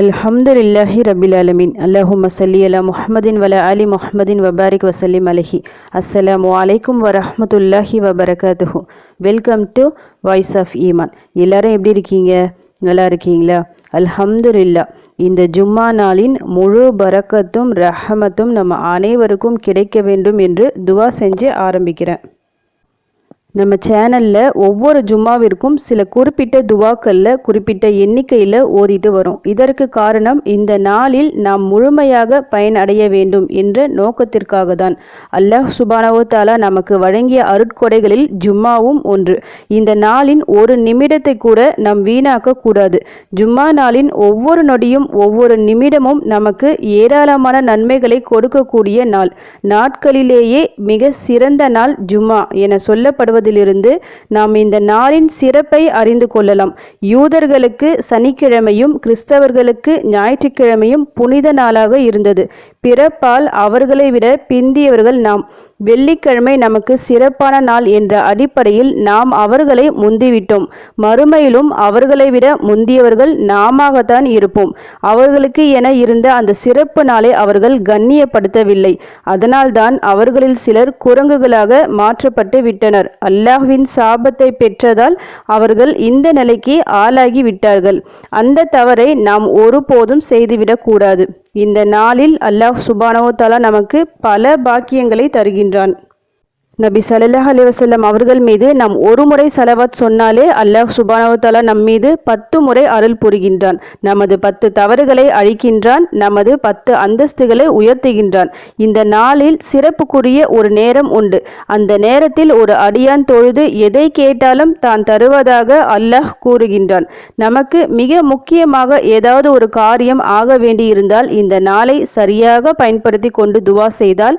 அல்ஹம்துலில்லாஹி ரபில் அலமின் அல்லாஹு சல்லி அலா முஹமதின் வல அலி முஹமதின் வபாரிக் வசல்லிம் அலஹி. அஸ்ஸலாமு அலைக்கும் வரஹமத்துல்லாஹி வபரகாத்துஹு. வெல்கம் டு வாய்ஸ் ஆஃப் ஈமான் எல்லாரும் எப்படி இருக்கீங்க? நல்லா இருக்கீங்களா? அல்ஹம்துலில்லா இந்த ஜும்மா நாளின் முழு பரக்கத்தும் ரஹமத்தும் நம்ம அனைவருக்கும் கிடைக்க வேண்டும் என்று துவா செஞ்சு ஆரம்பிக்கிறேன். நம்ம சேனலில் ஒவ்வொரு ஜும்மாவிற்கும் சில குறிப்பிட்ட துவாக்களில் குறிப்பிட்ட எண்ணிக்கையில் ஓதிட்டு வரும். இதற்கு காரணம் இந்த நாளில் நாம் முழுமையாக பயனடைய வேண்டும் என்ற நோக்கத்திற்காக தான். அல்லாஹ் சுபானவத்தாலா நமக்கு வழங்கிய அருட்கொடைகளில் ஜும்மாவும் ஒன்று. இந்த நாளின் ஒரு நிமிடத்தை கூட நாம் வீணாக்க கூடாது. ஜும்மா நாளின் ஒவ்வொரு நொடியும் ஒவ்வொரு நிமிடமும் நமக்கு ஏராளமான நன்மைகளை கொடுக்கக்கூடிய நாள். நாட்களிலேயே மிக சிறந்த நாள் ஜும்மா என சொல்லப்படுவது என்பதிலிருந்து நாம் இந்த நாளின் சிறப்பை அறிந்து கொள்ளலாம். யூதர்களுக்கு சனிக்கிழமையும் கிறிஸ்தவர்களுக்கு ஞாயிற்றுக்கிழமையும் புனித நாளாக இருந்தது. பிறப்பால் அவர்களை விட பிந்தியவர்கள் நாம். வெள்ளிக்கிழமை நமக்கு சிறப்பான நாள் என்ற அடிப்படையில் நாம் அவர்களை முந்திவிட்டோம். மறுமையிலும் அவர்களை விட முந்தியவர்கள் நாமத்தான் இருப்போம். அவர்களுக்கு என இருந்த அந்த சிறப்பு நாளை அவர்கள் கண்ணியப்படுத்தவில்லை. அதனால்தான் அவர்களில் சிலர் குரங்குகளாக மாற்றப்பட்டு விட்டனர். அல்லாஹ்வின் சாபத்தை பெற்றதால் அவர்கள் இந்த நிலைக்கு ஆளாகி விட்டார்கள். அந்த தவறை நாம் ஒருபோதும் செய்துவிடக்கூடாது. இந்த நாளில் அல்லாஹ் சுபானவோ தலா நமக்கு பல பாக்கியங்களை தருகின்றான். நபி சல்லாஹ் அலிவசல்லம் அவர்கள் மீது நாம் ஒரு முறை சலவாத் சொன்னாலே அல்லாஹ் சுபானவத்தாலா நம் மீது பத்து முறை அருள் புரிகின்றான். நமது பத்து தவறுகளை அழிக்கின்றான். நமது பத்து அந்தஸ்துகளை உயர்த்துகின்றான். இந்த நாளில் சிறப்புக்குரிய ஒரு நேரம் உண்டு. அந்த நேரத்தில் ஒரு அடியான் தொழுது எதை கேட்டாலும் தான் தருவதாக அல்லாஹ் கூறுகின்றான். நமக்கு மிக முக்கியமாக ஏதாவது ஒரு காரியம் ஆக வேண்டியிருந்தால் இந்த நாளை சரியாக பயன்படுத்தி கொண்டு துவா செய்தால்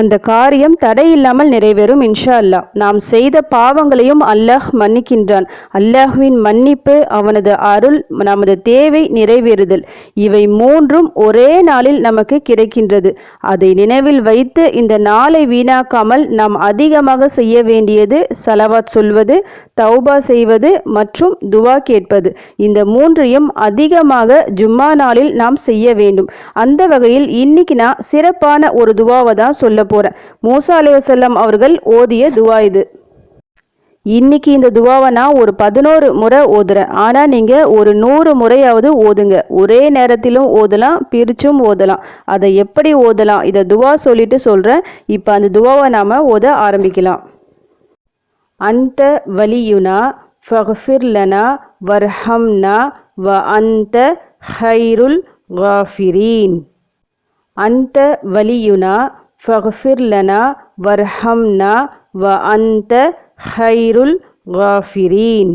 அந்த காரியம் தடையில்லாமல் நிறைவேறும் இன்ஷா அல்லாஹ் நாம் செய்த பாவங்களையும் அல்லாஹ் மன்னிக்கின்றான். அல்லாஹுவின் மன்னிப்பு அவனது அருள் நமது தேவை நிறைவேறுதல். இவை மூன்றும் ஒரே நாளில் நமக்கு கிடைக்கின்றது. அதை நினைவில் வைத்து இந்த நாளை வீணாக்காமல் நாம் அதிகமாக செய்ய வேண்டியது சலவாத் சொல்வது தௌபா செய்வது மற்றும் துவா கேட்பது. இந்த மூன்றையும் அதிகமாக ஜும்மா நாளில் நாம் செய்ய வேண்டும். அந்த வகையில் இன்னைக்கு நான் சிறப்பான ஒரு துவாவை தான் சொல்ல போகிறேன் மூசா அலைவசல்லம் அவர்கள் ஓதிய துவா இது. இன்னைக்கு இந்த துவாவை நான் ஒரு பதினோரு முறை ஓதுறேன். ஆனால் நீங்கள் ஒரு நூறு முறையாவது ஓதுங்க. ஒரே நேரத்திலும் ஓதலாம் பிரிச்சும் ஓதலாம். அதை எப்படி ஓதலாம்? இதை துவா சொல்லிட்டு சொல்கிறேன் இப்போ அந்த துவாவை நாம் ஓத ஆரம்பிக்கலாம். அந்த வலியுனா ஃபஃபிர்லனா வர்ஹம்னா வ அந்த ஹைருல் காஃபிரீன். அந்த வலியுனா ஃபஃபிர் லனா வர்ஹம்னா வ அந்த ஹைருல் காஃபிரீன்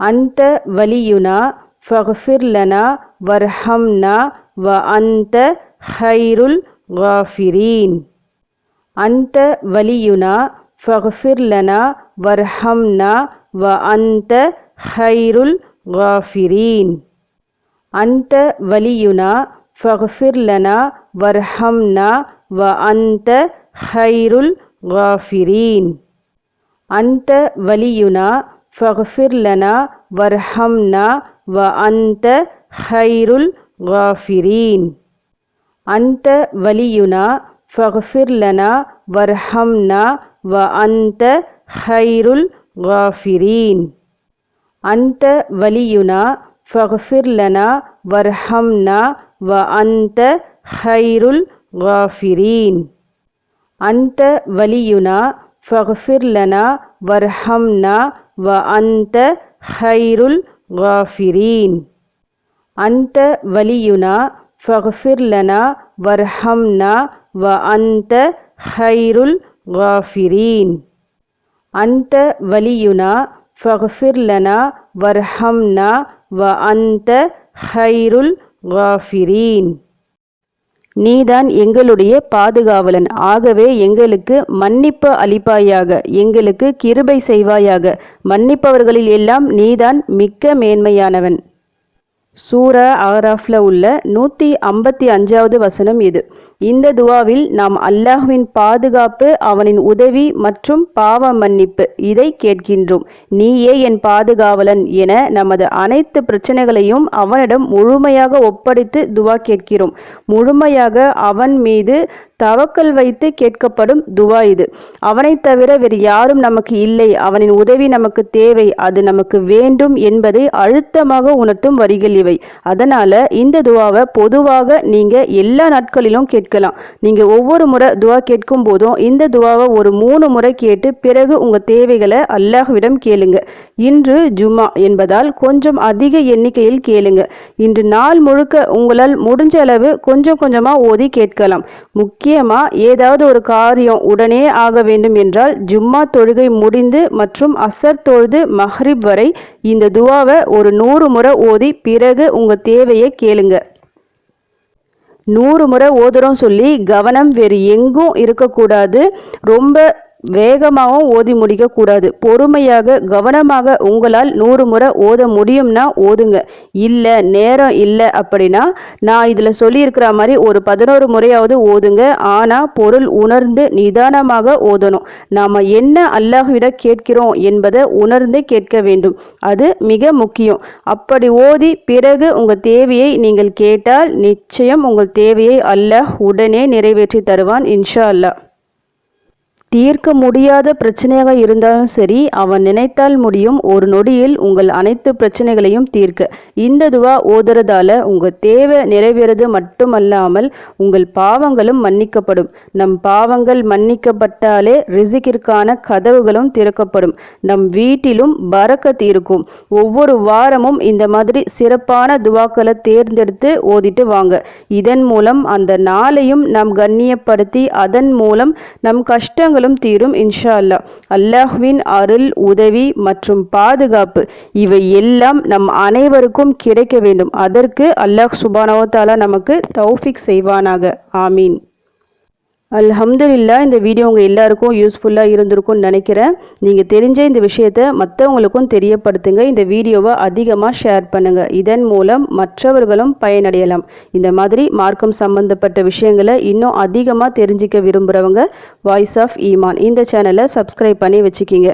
அந்த வலியுனா ஃபஃபிர் லனா வர்ஹம்னா வ அந்த ஹைருல் காஃபிரீன் அந்த வலியுனா ஃபஃபிர் லனா வர்ஹம்னா வ அந்த ஹைருல் காஃபிரீன் அந்த வலியுனா ஃபஃபிர் லனா வர்ஹம்னா வ அந்த ஹைருல் காஃபிரீன் அந்த வலியுனா ஃபஹ்ஃபிர்லனா வர்ஹம்னா வ அந்த ஹைருல் காஃபிரீன் அந்த வலியுனா ஃபஹ்ஃபிர்லனா வர்ஹம்னா வ அந்த ஹைருல் காஃபிரீன் அந்த வலியுனா ஃபஹ்ஃபிர்லனா வர்ஹம்னா வ அந்த ஹைருல் காஃபிரீன் அந்த வலியுனா ஃபஃபிர் லனா வர்ஹம்னா வ அந்த ஹைருல் காஃபிரீன் அந்த வலியுனா ஃபஃபிர் லனா வர்ஹம்னா வ அந்த ஹைருல் காஃபிரீன் அந்த வலியுனா ஃபஃபிர் லனா வர்ஹம்னா வ அந்த ஹைருல் காஃபிரீன் நீதான் எங்களுடைய பாதுகாவலன். ஆகவே எங்களுக்கு மன்னிப்பு அளிப்பாயாக எங்களுக்கு கிருபை செய்வாயாக. மன்னிப்பவர்களில் எல்லாம் நீதான் மிக்க மேன்மையானவன். சூரா ஆராஃப்ல உள்ள நூற்றி ஐம்பத்தி அஞ்சாவது வசனம் இது. இந்த துவாவில் நாம் அல்லாஹ்வின் பாதுகாப்பு அவனின் உதவி மற்றும் பாவ மன்னிப்பு இதை கேட்கின்றோம். நீயே என் பாதுகாவலன் என நமது அனைத்து பிரச்சனைகளையும் அவனிடம் முழுமையாக ஒப்படைத்து துவா கேட்கிறோம். முழுமையாக அவன் மீது தவக்கல் வைத்து கேட்கப்படும் துவா இது. அவனை தவிர வேறு யாரும் நமக்கு இல்லை. அவனின் உதவி நமக்கு தேவை. அது நமக்கு வேண்டும் என்பதை அழுத்தமாக உணர்த்தும் வரிகள் இவை. அதனால இந்த துவாவை பொதுவாக நீங்க எல்லா நாட்களிலும் கேட்கலாம். நீங்க ஒவ்வொரு முறை துவா கேட்கும் போதும் இந்த துவாவை ஒரு மூணு முறை கேட்டு பிறகு உங்க தேவைகளை அல்லாஹ்விடம் கேளுங்க. இன்று ஜுமா என்பதால் கொஞ்சம் அதிக எண்ணிக்கையில் கேளுங்க. இன்று நாள் முழுக்க உங்களால் முடிஞ்ச அளவு கொஞ்சம் கொஞ்சமாக ஓதி கேட்கலாம். முக்கியமாக ஏதாவது ஒரு காரியம் உடனே ஆக வேண்டும் என்றால் ஜும்மா தொழுகை முடிந்து மற்றும் அசர் தொழுது மஹ்ரிப் வரை இந்த துவாவை ஒரு நூறு முறை ஓதி பிறகு உங்கள் தேவையை கேளுங்க. நூறு முறை ஓதுறோம் சொல்லி கவனம் வேறு எங்கும் இருக்கக்கூடாது. ரொம்ப வேகமாகவும் ஓதி முடிக்கக்கூடாது. பொறுமையாக கவனமாக உங்களால் நூறு முறை ஓத முடியும்னா ஓதுங்க. இல்லை நேரம் இல்லை அப்படின்னா நான் இதில் சொல்லியிருக்கிற மாதிரி ஒரு பதினோரு முறையாவது ஓதுங்க. ஆனால் பொருள் உணர்ந்து நிதானமாக ஓதணும். நாம் என்ன அல்லாஹ்விட கேட்கிறோம் என்பதை உணர்ந்து கேட்க வேண்டும். அது மிக முக்கியம். அப்படி ஓதி பிறகு உங்கள் தேவையை நீங்கள் கேட்டால் நிச்சயம் உங்கள் தேவையை அல்லாஹ் உடனே நிறைவேற்றி தருவான் இன்ஷா அல்லாஹ். தீர்க்க முடியாத பிரச்சனையாக இருந்தாலும் சரி அவன் நினைத்தால் முடியும் ஒரு நொடியில் உங்கள் அனைத்து பிரச்சனைகளையும் தீர்க்க. இந்த துவா ஓதுறதால உங்கள் தேவை நிறைவேறது மட்டுமல்லாமல் உங்கள் பாவங்களும் மன்னிக்கப்படும். நம் பாவங்கள் மன்னிக்கப்பட்டாலே ரிசிக்கிற்கான கதவுகளும் திறக்கப்படும். நம் வீட்டிலும் பறக்க தீர்க்கும். ஒவ்வொரு வாரமும் இந்த மாதிரி சிறப்பான துவாக்களை தேர்ந்தெடுத்து ஓதிட்டு வாங்க. இதன் மூலம் அந்த நாளையும் நாம் கண்ணியப்படுத்தி அதன் மூலம் நம் கஷ்டங்கள் கஷ்டங்களும் தீரும் இன்ஷா அல்லா அல்லாஹ்வின் அருள் உதவி மற்றும் பாதுகாப்பு இவை எல்லாம் நம் அனைவருக்கும் கிடைக்க வேண்டும். அதற்கு அல்லாஹ் சுபானவத்தாலா நமக்கு தௌஃபிக் செய்வானாக. ஆமீன். அல்ஹம்துலில்லா இந்த வீடியோ உங்கள் எல்லாருக்கும் யூஸ்ஃபுல்லாக இருந்திருக்கும்னு நினைக்கிறேன். நீங்கள் தெரிஞ்ச இந்த விஷயத்தை மற்றவங்களுக்கும் தெரியப்படுத்துங்க. இந்த வீடியோவை அதிகமாக ஷேர் பண்ணுங்கள் இதன் மூலம் மற்றவர்களும் பயனடையலாம். இந்த மாதிரி மார்க்கம் சம்பந்தப்பட்ட விஷயங்களை இன்னும் அதிகமாக தெரிஞ்சிக்க விரும்புகிறவங்க வாய்ஸ் ஆஃப் ஈமான் இந்த சேனலை சப்ஸ்கிரைப் பண்ணி வச்சுக்கிங்க.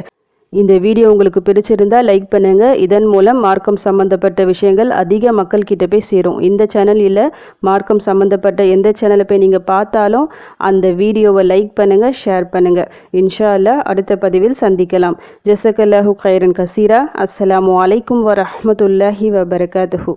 இந்த வீடியோ உங்களுக்கு பிடிச்சிருந்தா லைக் பண்ணுங்கள் இதன் மூலம் மார்க்கம் சம்மந்தப்பட்ட விஷயங்கள் அதிக மக்கள் கிட்ட போய் சேரும். இந்த சேனல் இல்லை மார்க்கம் சம்மந்தப்பட்ட எந்த சேனலை போய் நீங்கள் பார்த்தாலும் அந்த வீடியோவை லைக் பண்ணுங்கள் ஷேர் பண்ணுங்கள் இன்ஷா அல்லா அடுத்த பதிவில் சந்திக்கலாம். ஜசகல்லாஹு கைரன் கசீரா. அஸ்லாம் வலைக்கம் வரமத்துல்லாஹி வபரகாத்துஹூ.